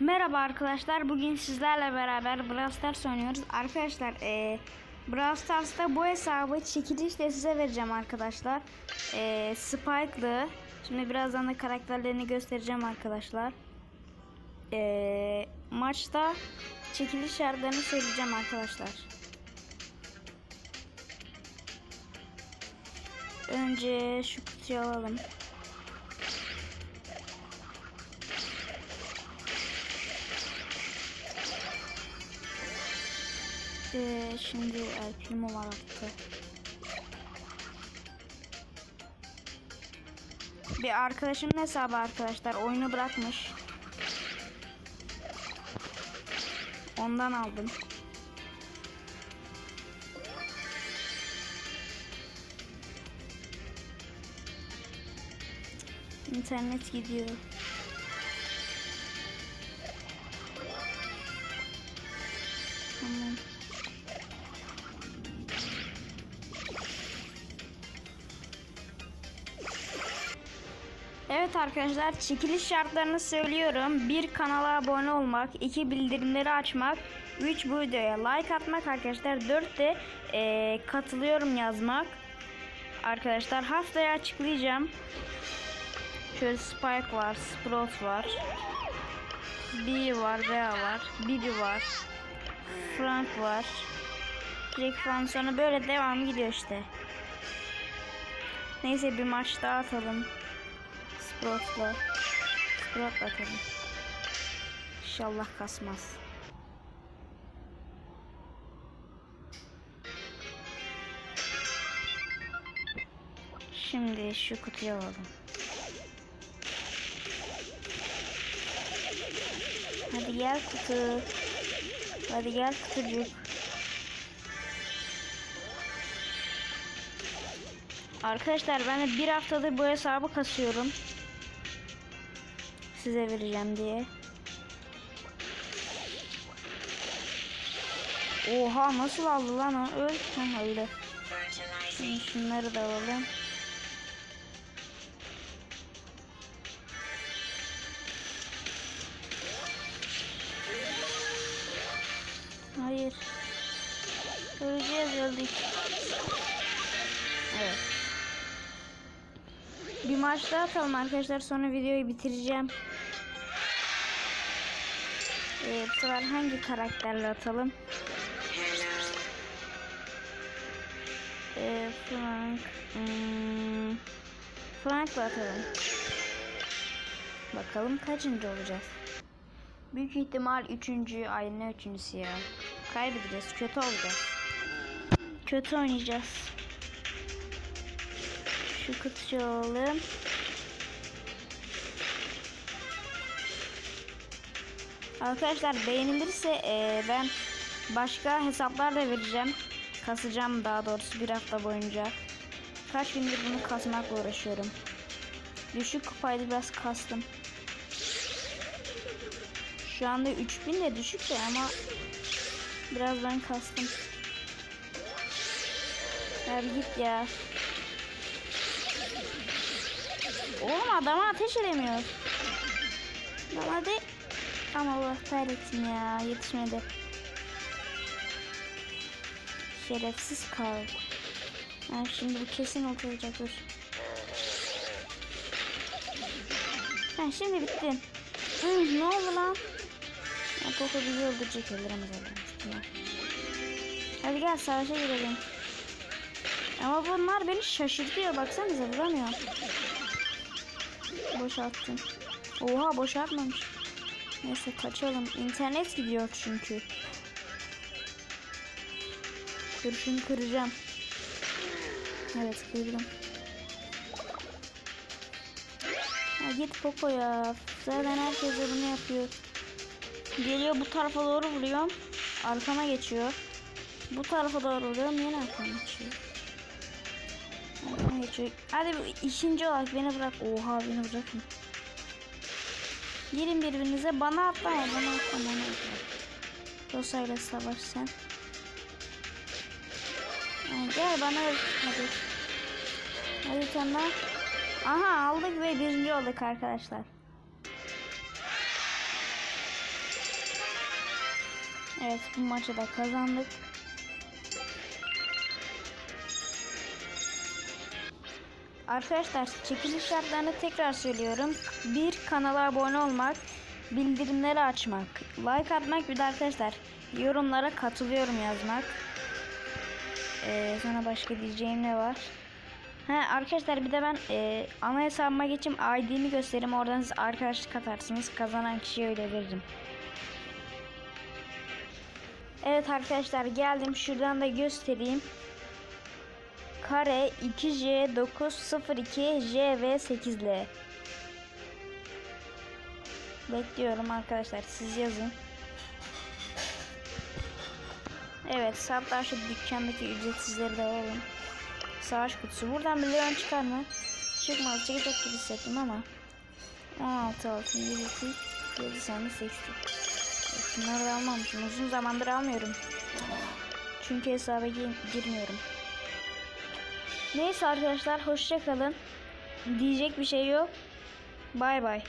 Merhaba arkadaşlar. Bugün sizlerle beraber Brawl Stars oynuyoruz. Arkadaşlar eee Brawl Stars'ta bu hesabı çekilişle size vereceğim arkadaşlar. Eee Spike'lı. Şimdi birazdan da karakterlerini göstereceğim arkadaşlar. Eee maçta çekiliş şartlarını söyleyeceğim arkadaşlar. Önce şu kutuyu alalım. Ee, şimdi El Primo var attı. Bir arkadaşımın hesabı arkadaşlar oyunu bırakmış. Ondan aldım. İnternet gidiyor. Tamam. Evet arkadaşlar çekiliş şartlarını söylüyorum. Bir kanala abone olmak, iki bildirimleri açmak, 3 bu videoya like atmak arkadaşlar. 4 de eee, katılıyorum yazmak. Arkadaşlar haftaya açıklayacağım. Şöyle Spike var, Sprout var. Bee var, Bea var, Bibi var. Frank var. Jack falan sonra böyle devam gidiyor işte. Neyse bir maç daha atalım. Sprout'la. Sprout'la atalım. İnşallah kasmaz. Şimdi şu kutuyu alalım. Hadi gel kutu. Hadi gel kutucuk. Arkadaşlar ben de bir haftadır bu hesabı kasıyorum. Size vereceğim diye. Oha nasıl aldı lan o? Öl. Ha, öldü. Şimdi şunları da alalım. Hayır. Öleceğiz öldük. Evet. Bir maç daha atalım arkadaşlar sonra videoyu bitireceğim. Ee, bu sefer hangi karakterle atalım? Ee, Frank. Hmm, Frank'la atalım. Bakalım kaçıncı olacağız. Büyük ihtimal üçüncü. Ay üçüncüsü ya. Kaybedeceğiz. Kötü olacağız. Kötü oynayacağız. Şu kutucu alalım. Arkadaşlar beğenilirse eee, ben başka hesaplar da vereceğim. Kasacağım daha doğrusu bir hafta boyunca. Kaç gündür bunu kasmakla uğraşıyorum. Düşük kupaydı biraz kastım. Şu anda 3000 de düşük de ama biraz ben kastım. Ya bir git ya. Oğlum adama ateş edemiyor. Lan hadi. Ama Allah kahretsin ya yetişmedi. Şerefsiz kal. Yani şimdi bu kesin oturacak dur. Ha şimdi bittin. Hı, ne oldu lan? Ya Poco bizi öldürecek öldüremez öldüremez. Hadi gel savaşa girelim. Ama bunlar beni şaşırtıyor baksanıza vuramıyor. Boşalttım. Oha boşaltmamış. Neyse kaçalım. İnternet gidiyor çünkü. Dur şunu kıracağım. Evet kırdım. Ya git Poco ya. Zaten herkes de bunu yapıyor. Geliyor bu tarafa doğru vuruyorum. Arkama geçiyor. Bu tarafa doğru vuruyorum yine arkama geçiyor. Arkama geçiyor. Hadi bu işinci olarak beni bırak. Oha beni bırakın. Girin birbirinize. Bana atlama. Bana atlama. Bana atlama. Rosa'yla savaş sen. Gel bana. Hadi. Hadi daha. Aha aldık ve birinci olduk arkadaşlar. Evet bu maçı da kazandık. Arkadaşlar çekiliş şartlarını tekrar söylüyorum. Bir kanala abone olmak, bildirimleri açmak, like atmak bir de arkadaşlar yorumlara katılıyorum yazmak. Ee, sonra başka diyeceğim ne var? He arkadaşlar bir de ben e, ana hesabıma geçeyim ID'mi göstereyim oradan siz arkadaşlık atarsınız kazanan kişiye öyle veririm. Evet arkadaşlar geldim şuradan da göstereyim. Kare 2J 902 JV8L Bekliyorum arkadaşlar siz yazın. Evet hatta şu dükkandaki ücretsizleri de alalım. Savaş kutusu. Buradan bir leon çıkar mı? Çıkmaz. Çıkacak gibi hissettim ama. 16 altın 7 7 saniye 80. Bunları da almamışım. Uzun zamandır almıyorum. Çünkü hesaba gi- girmiyorum. Neyse arkadaşlar hoşça kalın. Diyecek bir şey yok. Bay bay.